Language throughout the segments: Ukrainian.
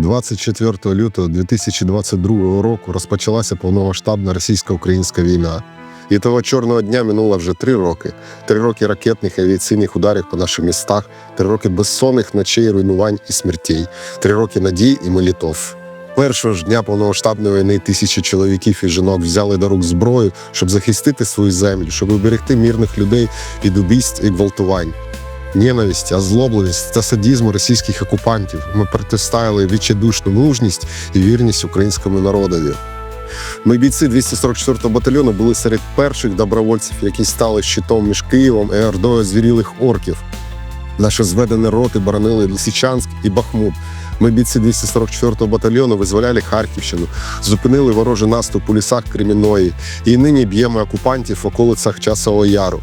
24 лютого 2022 року розпочалася повномасштабна російсько-українська війна. І того чорного дня минуло вже три роки. Три роки ракетних авіаційних ударів по наших містах, три роки безсонних ночей, руйнувань і смертей, три роки надій і молитов. Першого ж дня повномасштабної війни тисячі чоловіків і жінок взяли до рук зброю, щоб захистити свою землю, щоб уберегти мирних людей від убійств і гвалтувань. Ненависть, озлобленість та садізму російських окупантів ми протиставили відчайдушну мужність і вірність українському народові. Ми бійці 244-го батальйону були серед перших добровольців, які стали щитом між Києвом і ордою звірілих орків. Наші зведені роти боронили Лисичанськ і Бахмут. Ми бійці 244-го батальйону визволяли Харківщину, зупинили ворожий наступ у лісах Кремінної і нині б'ємо окупантів в околицях Часового Яру.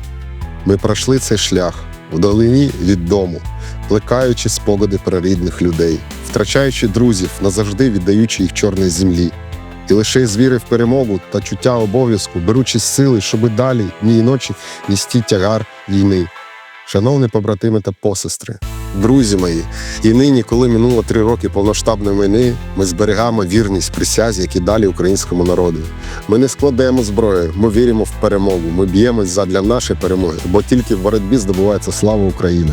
Ми пройшли цей шлях вдалині від дому, плекаючи спогади про рідних людей, втрачаючи друзів, назавжди віддаючи їх чорній землі. І лише з віри в перемогу та чуття обов'язку, беручи сили, щоб далі дні і ночі нести тягар війни. Шановні побратими та посестри, друзі мої, і нині, коли минуло три роки повноштабної війни, ми зберігаємо вірність присязі, які далі українському народу. Ми не складаємо зброю, ми віримо в перемогу. Ми б'ємось задля нашої перемоги, бо тільки в боротьбі здобувається слава України.